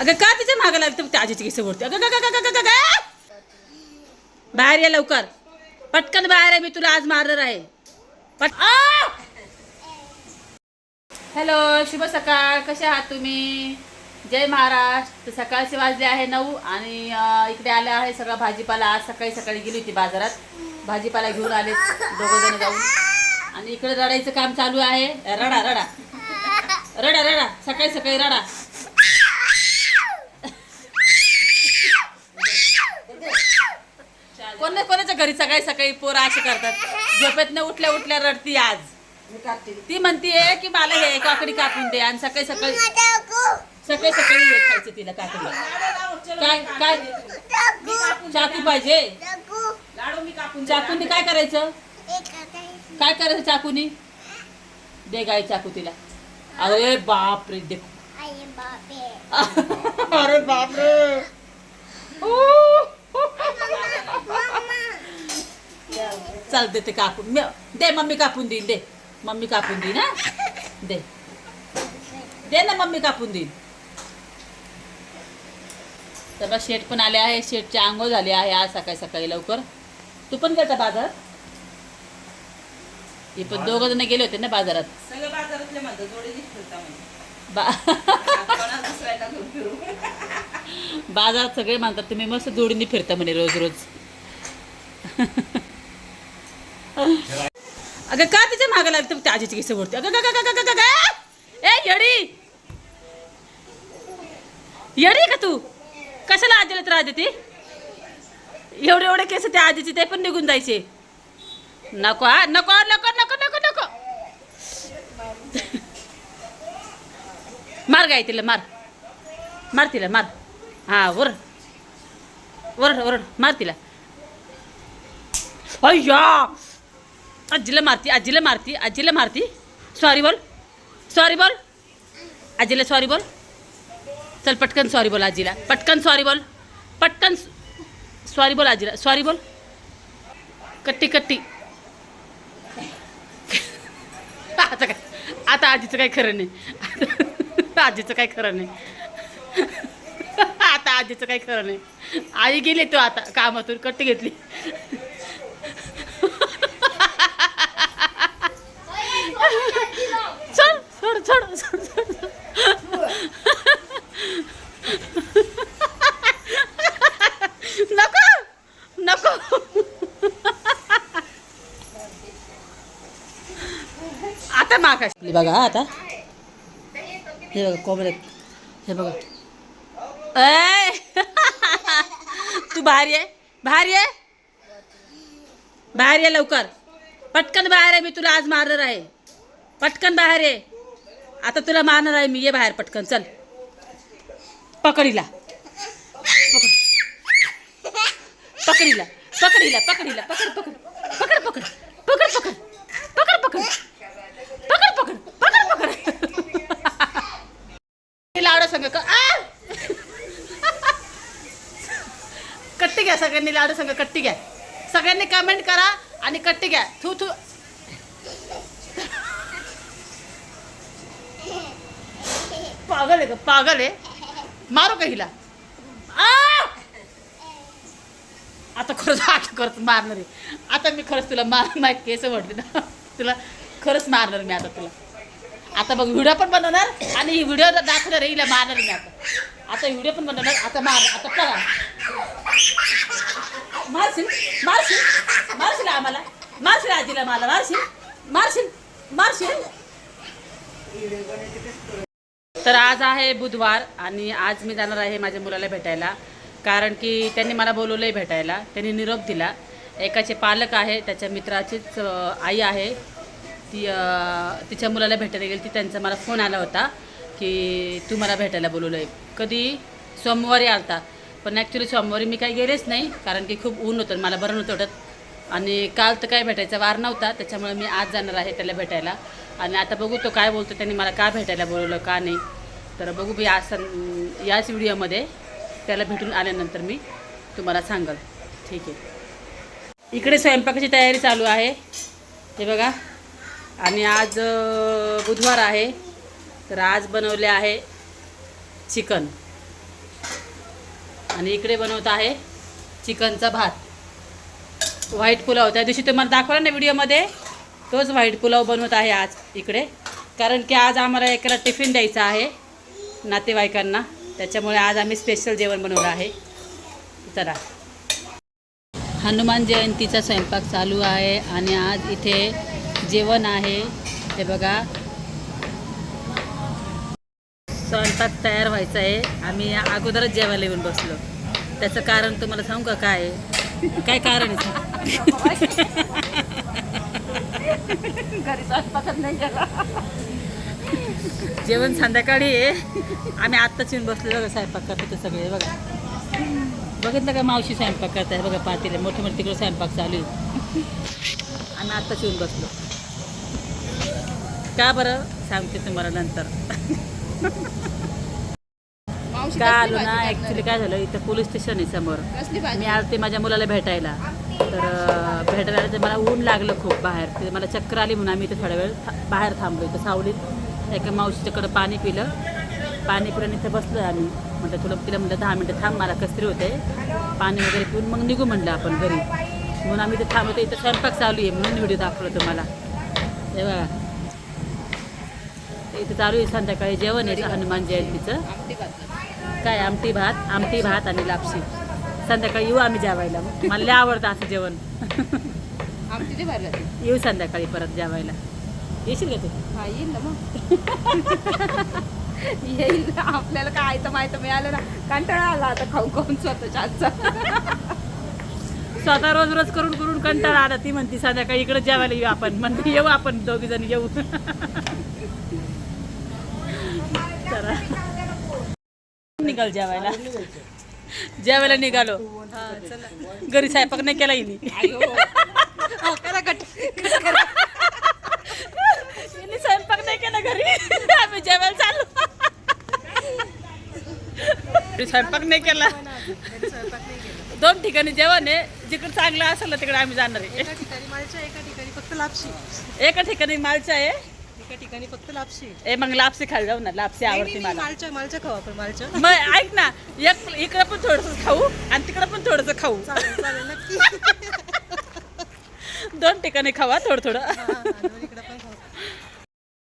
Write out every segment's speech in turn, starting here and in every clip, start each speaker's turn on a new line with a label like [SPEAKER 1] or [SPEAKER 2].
[SPEAKER 1] अगं का तिच्या मागं लागतं त्या आजीची केस ओढते अगं का का बाहेर ये लवकर. पटकन बाहेर आहे मी तुला आज मारणार आहे. पट हॅलो शुभ सकाळ. कसे आहात तुम्ही? जय महाराष्ट्र सकाळचे वाजले आहे नऊ आणि इकडे आले आहे सगळा भाजीपाला. आज सकाळी सकाळी गेली होती बाजारात. भाजीपाला घेऊन आले दोघं जण जाऊन. आणि इकडे रडायचं काम चालू आहे. रडा रडा. रडा रडा. सकाळी सकाळी रडा. कोण कोणाच्या घरी सकाळी सकाळी पोरं असे करतात? झोपेत उठल्या उठल्या रडती आज. ती म्हणतीये की मला हे काकडी कापून दे आणि सकाळी सकाळी सकाळी सकाळी हे खायचं तिला काकडी. काय काय? चाकू पाहिजे? चाकूनी काय करायचं? काय करायचं चाकूनी? दे गाय चाकू तिला. अरे बाप रे देख अरे बाप रे चल देते कापून. दे मम्मी कापून देईन दे. मम्मी कापून देईन हा? दे. दे ना मम्मी कापून देईन. तर बा शेट पण आले आहे. शेटची आंघोळ झाली आहे आज सकाळी सकाळी लवकर. तू पण गेलता बाजारात हे पण दोघ जण गेले होते ना बाजारात.
[SPEAKER 2] सगळे बाजारातले म्हणतात म्हणजे
[SPEAKER 1] बा बाजारात सगळे मानतात तुम्ही मस्त जोडीने फिरता म्हणे रोज रोज. अगं का तिच्या मागं लागते त्या आजीची केस बोलते अगं का का का का ए येडी! येडी का तू? कशाला आजीला राहते ती एवढे एवढे केस त्या आजीचे ते पण निघून जायचे. नको हा नको नको नको नको नको. मार गाय तिला मार. मार तिला मार. हा ओरड वरड वरड मार तिला. अय्या! आजीला मारती आजीला मारती आजीला मारती. सॉरी बोल. सॉरी बोल. आजीला सॉरी बोल. चल पटकन सॉरी बोल आजीला. पटकन सॉरी बोल. पटकन सॉरी बोल आजीला. सॉरी बोल. कट्टी कट्टी. आता काय? आता आजीचं काय खरं नाही. आजीचं काय खरं नाही. आता आजीचं काही खरं नाही. आई गेली तो आता कामातून कट्टी घेतली. चल सोड सोड सोड सोड. नको नको. आता मागाशी. बघा आता. हे बघा कोंबड्या. हे बघा. ऐ! तू बाहेर ये. बाहेर ये. बाहेर ये लवकर. पटकन बाहेर आहे मी तुला आज मारणार आहे. पटकन बाहेर ये. आता तुला मारणार आहे मी. ये बाहेर पटकन. चल. पकडीला. पकड पकडीला. पकडीला पकडीला. पकड पकड. पकड पकड. पकड पकड. पकड पकड. पकड पकड. पकड पकड. लाडो संग का? आ! कट्टी घ्या सगळ्यांनी लाडू संघ कट्टी घ्या. सगळ्यांनी कमेंट करा आणि कट्टी घ्या. थू थू. पागल आहे ग पागल आहे. मारू का हिला? आता खरंच आठ खरंच मारणार आहे. आता मी खरंच तुला मार माय केस म्हटले ना. तुला खरंच मारणार मी आता तुला. आता बघ व्हिडिओ पण बनवणार आणि ही व्हिडिओ दाखवणार हिला मारणार मी आता. आता व्हिडिओ पण बनवणार. आता मार आता करा मारशील? मारशील? मारशील आम्हाला? मारशील आजीला मला? मारशील? मारशील? मारशील? तर आज आहे बुधवार आणि आज मी जाणार आहे माझ्या मुलाला भेटायला. कारण की त्यांनी मला बोलवलं आहे भेटायला. त्यांनी निरोप दिला. एकाचे पालक आहे त्याच्या मित्राचीच आई आहे. ती तिच्या मुलाला भेटायला गेली. ती त्यांचा मला फोन आला होता. की तू मला भेटायला बोलवलं आहे कधी? सोमवारी आलता. पण ॲक्च्युली सोमवारी मी काही गेलेच नाही कारण की खूप ऊन होतं मला बरं नव्हतं वाटत. आणि काल तर काय भेटायचा वार नव्हता त्याच्यामुळे मी आज जाणार आहे त्याला भेटायला. आणि आता बघू तो काय बोलतो त्यांनी मला का भेटायला बोलवलं का नाही. तर बघू मी आज याच व्हिडिओमध्ये त्याला भेटून आल्यानंतर मी तुम्हाला सांगल. ठीक आहे. इकडे स्वयंपाकाची तयारी चालू आहे. हे बघा. आणि आज बुधवार आहे. तर आज बनवले आहे चिकन. आणि इकडे बनवत आहे चिकनचा भात. व्हाईट पुलाव. त्या दिवशी तुम्हाला दाखवला ना व्हिडिओमध्ये? तोच व्हाईट पुलाव बनवत आहे आज इकडे. कारण की आज आम्हाला एकाला टिफिन द्यायचा आहे नातेवाईकांना. त्याच्यामुळे आज आम्ही स्पेशल जेवण बनवलं आहे. चला. हनुमान जयंतीचा स्वयंपाक चालू आहे आणि आज इथे जेवण आहे. हे बघा. स्वयंपाक तयार व्हायचा आहे. आम्ही अगोदरच जेवायला येऊन बसलो. त्याचं कारण तुम्हाला सांगू का काय? काय कारण आहे?
[SPEAKER 2] घरी स्वयंपाकच नाही केला.
[SPEAKER 1] जेवण संध्याकाळी आहे. आम्ही आत्ताच येऊन बसलो बघा स्वयंपाक करतो ते सगळे बघा. बघितलं का मावशी स्वयंपाक करत आहे बघा पातीला मोठे मोठे तिकडे स्वयंपाक चालू आहे. आम्ही आत्ताच येऊन बसलो. का बरं? सांगते तुम्हाला नंतर.
[SPEAKER 2] मावशी
[SPEAKER 1] का
[SPEAKER 2] कसली
[SPEAKER 1] आलो ना ॲक्च्युली काय झालं इथं पोलीस स्टेशन आहे समोर. मी आलते माझ्या मुलाला भेटायला. तर भेटायला तर मला ऊन लागलं खूप बाहेर. ते मला चक्कर आली म्हणून आम्ही इथं थोड्या वेळ बाहेर थांबलो इथं सावलीत. एका मावशीच्याकडं पाणी पिलं. पाणी पिलं इथं बसलो आम्ही. म्हटलं तुला तिला म्हटलं दहा मिनटं थांब मला कसतरी होते पाणी वगैरे पिऊन मग निघू म्हणलं आपण घरी. म्हणून आम्ही इथं थांबतो इथं स्वयंपाक चालू आहे म्हणून व्हिडिओ दाखवलं तुम्हाला. हे बघा. इथं चालू आहे संध्याकाळी जेवण आहे हनुमान जयंतीचं. काय आमटी भात? आमटी भात आणि लापशी. संध्याकाळी येऊ आम्ही जेवायला. मला लय आवडतं असं जेवण. येऊ संध्याकाळी परत जेवायला. येशील का तू?
[SPEAKER 2] येईल ना मग. येईल. आपल्याला काय तर माहिती मिळालं ना. कंटाळा आला आता खाऊ खाऊन स्वतःच्या आजचा
[SPEAKER 1] स्वतः रोज रोज करून करून कंटाळा आला. ती म्हणती संध्याकाळी इकडे जेवायला येऊ आपण. म्हणते येऊ आपण दोघी जण येऊ चला निघाल जेवायला. जेवायला निघालो. हा, चला. घरी स्वयंपाक नाही केला हिने.
[SPEAKER 2] हो,
[SPEAKER 1] स्वयंपाक नाही केला घरी. आम्ही जेवायला चाललो. स्वयंपाक नाही केला. दोन ठिकाणी जेवण आहे. जिकडे चांगलं असेल तिकडे आम्ही जाणार आहे.
[SPEAKER 3] एका ठिकाणी मालच्या एका ठिकाणी फक्त लापशी.
[SPEAKER 1] एका ठिकाणी मालच्या आहे.
[SPEAKER 3] एका ठिकाणी फक्त लापशी.
[SPEAKER 1] ए मग लापसी खायला जाऊ ना. लापसी
[SPEAKER 3] नाही,
[SPEAKER 1] आवडते मला.
[SPEAKER 3] मालच्या मालच्या खाऊ आपण मालच्या.
[SPEAKER 1] मग ऐक ना एक इकडं पण थोडंसं खाऊ आणि तिकडं पण थोडंसं खाऊ.
[SPEAKER 3] चालेल चालेल नक्की.
[SPEAKER 1] दोन ठिकाणी खावा थोडं थोडं.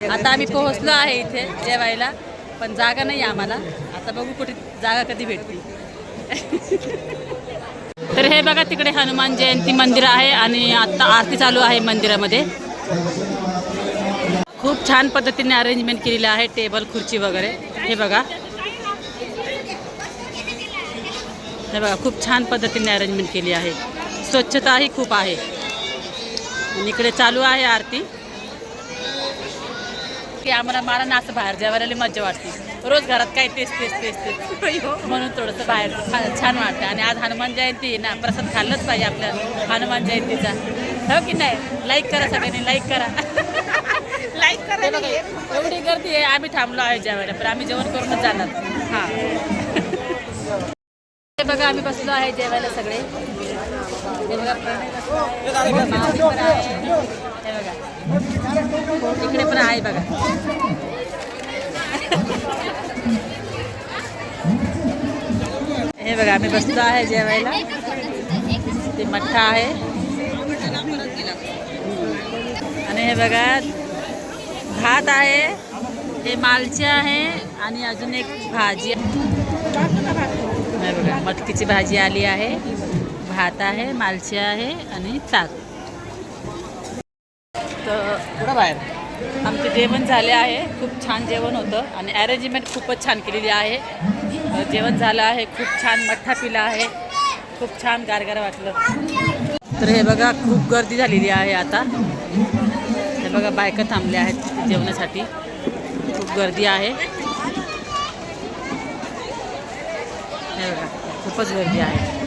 [SPEAKER 1] आता आम्ही पोहोचलो आहे इथे जेवायला पण जागा नाही आम्हाला. आता बघू कुठे जागा कधी भेटते. तर हे बघा तिकडे हनुमान जयंती मंदिर आहे आणि आता आरती चालू आहे मंदिरामध्ये. खूप छान पद्धतीने अरेंजमेंट केलेलं आहे टेबल खुर्ची वगैरे. हे बघा. हे बघा खूप छान पद्धतीने अरेंजमेंट केली आहे. स्वच्छताही खूप आहे. आणि इकडे चालू आहे आरती. की आम्हाला मला ना असं बाहेर जेवायला मज्जा वाटते. रोज घरात काय तेच तेच तेच तेच. म्हणून थोडंसं बाहेर छान वाटतं. आणि आज हनुमान जयंती ना प्रसाद खाल्लंच पाहिजे आपल्या हनुमान जयंतीचा. हो की नाही? लाईक करा सगळ्यांनी लाईक करा. लाईक करा एवढी गर्दी आहे आम्ही थांबलो आहे जेवायला पण आम्ही जेवण करूनच जाणार. हां. हे बघा आम्ही बसलो आहे जेवायला सगळे. हे. हे बघा इकडे पण आहे बघा. हे बघा आम्ही बसलो आहे जेवायला. ते मठ्ठा आहे. आणि हे बघा भात आहे हे मालचे आहे आणि अजून एक भाजी नाही बघा मटकीची भाजी आली आहे भात आहे मालची आहे आणि ताक. तर
[SPEAKER 3] बाहेर.
[SPEAKER 1] आमचे जेवण झाले आहे खूप छान जेवण होतं आणि अरेंजमेंट खूपच छान केलेली आहे. जेवण झालं आहे खूप छान मठ्ठा पिला आहे खूप छान गारगार वाटलं. तर हे बघा खूप गर्दी झालेली आहे आता. बघा बायका थांबल्या आहेत जेवणासाठी. खूप गर्दी आहे. हे बघा खूपच गर्दी आहे.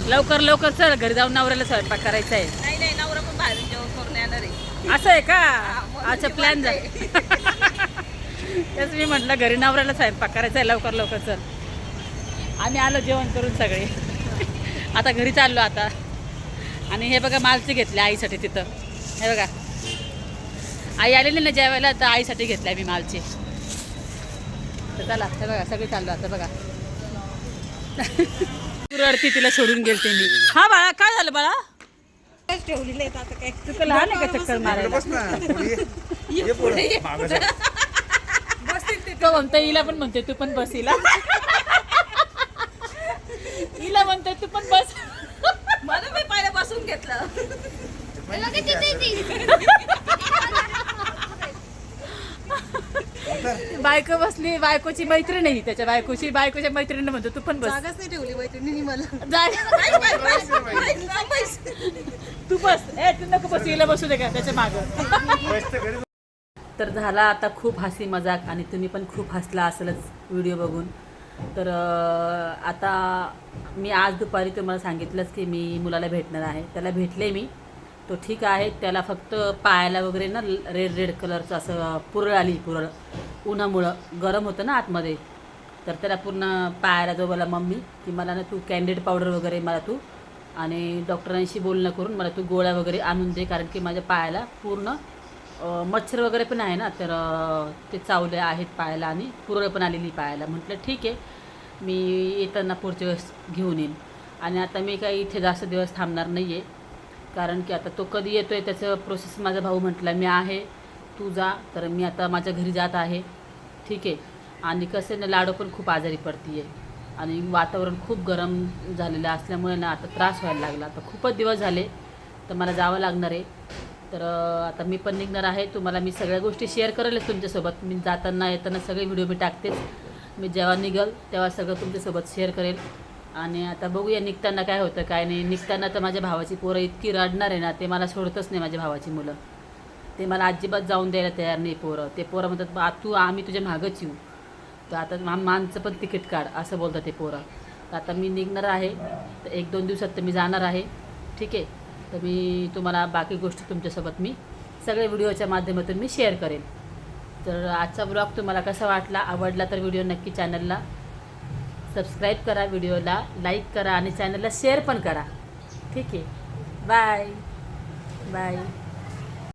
[SPEAKER 1] लवकर लवकर चल घरी जाऊन नवऱ्याला स्वयंपाक करायचा आहे.
[SPEAKER 2] नाही नाही नवरा पण बाहेरून जेवण करून येणार आहे.
[SPEAKER 1] असं आहे का? अच्छा प्लॅन झाला तेच मी म्हटलं घरी नवऱ्याला स्वयंपाक करायचा आहे. लवकर लवकर चल. आम्ही आलो जेवण करून सगळे. आता घरी चाललो आता. आणि हे बघा मालचे घेतले आईसाठी तिथं. हे बघा. आई आलेली ना जेवायला तर आईसाठी घेतल्या मी मालचे. तर चला हे बघा सगळे चाललो आता बघा. रडती तिला सोडून गेलते मी. हा बाळा काय झालं बाळा?
[SPEAKER 3] ठेवलेले
[SPEAKER 1] तुला लहान आहे का चक्कर मारायला. तो म्हणतो हिला पण म्हणते तू पण बस हिला. हिला म्हणते तू पण बस
[SPEAKER 2] मला मी पहिलं बसून घेतलं
[SPEAKER 1] बायको बसली बायकोची मैत्रीण आहे त्याच्या बायकोची बायकोच्या मैत्रिणी म्हणतो तू पण बस.
[SPEAKER 3] जागाच नाही ठेवली मैत्रिणीने मला.
[SPEAKER 1] तू बस. ए तू नको बस हिला बसू दे का त्याच्या मागं.
[SPEAKER 4] तर
[SPEAKER 1] झाला आता खूप हसी मजाक आणि तुम्ही पण खूप हसला असेलच व्हिडिओ बघून. तर आता मी आज दुपारी तुम्हाला सांगितलंच की मी मुलाला भेटणार आहे. त्याला भेटले मी. तो ठीक आहे. त्याला फक्त पायाला वगैरे ना रेड रेड कलरचं असं पुरळ आली पुरळ. उन्हामुळं. गरम होतं ना आतमध्ये. तर त्याला पूर्ण पायाला जो बोला मम्मी की मला ना तू कॅन्डेड पावडर वगैरे मला तू आणि डॉक्टरांशी बोलणं करून मला तू गोळ्या वगैरे आणून दे कारण की माझ्या पायाला पूर्ण मच्छर वगैरे पण आहे ना तर ते चावले आहेत पायाला आणि पुरळ पण आलेली पायाला. म्हटलं ठीक आहे मी येताना पुढच्या वेळेस घेऊन येईन. आणि आता मी काही इथे जास्त दिवस थांबणार नाही आहे कारण की आता तो कधी येतो आहे त्याचं प्रोसेस माझा भाऊ म्हटला मी आहे तू जा. तर मी आता माझ्या घरी जात आहे. ठीक आहे. आणि कसं ना लाडो पण खूप आजारी पडती आहे आणि वातावरण खूप गरम झालेलं असल्यामुळे ना आता त्रास व्हायला लागला. आता खूपच दिवस झाले तर मला जावं लागणार आहे. तर आता मी पण निघणार आहे. तुम्हाला मी सगळ्या गोष्टी शेअर करेलच तुमच्यासोबत. मी जाताना येताना सगळे व्हिडिओ मी टाकतेच. मी जेव्हा निघल तेव्हा सगळं तुमच्यासोबत शेअर करेल. आणि आता बघूया निघताना काय होतं काय नाही. निघताना तर माझ्या भावाची पोरं इतकी रडणार आहे ना ते मला सोडतच नाही माझ्या भावाची मुलं. ते मला अजिबात जाऊन द्यायला तयार नाही पोरं. ते पोरं म्हणतात तू आम्ही तुझ्या मागच येऊ. तर आता मा पण तिकीट काढ असं बोलतात ते पोरं. तर आता मी निघणार आहे. तर एक दोन दिवसात तर मी जाणार आहे. ठीक आहे? तर मी तुम्हाला बाकी गोष्टी तुमच्यासोबत मी सगळे व्हिडिओच्या माध्यमातून मी शेअर करेन. तर आजचा ब्लॉग तुम्हाला कसा वाटला आवडला तर व्हिडिओ नक्की चॅनलला सबस्क्राईब करा व्हिडिओला लाईक करा आणि चॅनलला शेअर पण करा. ठीक आहे. Bye bye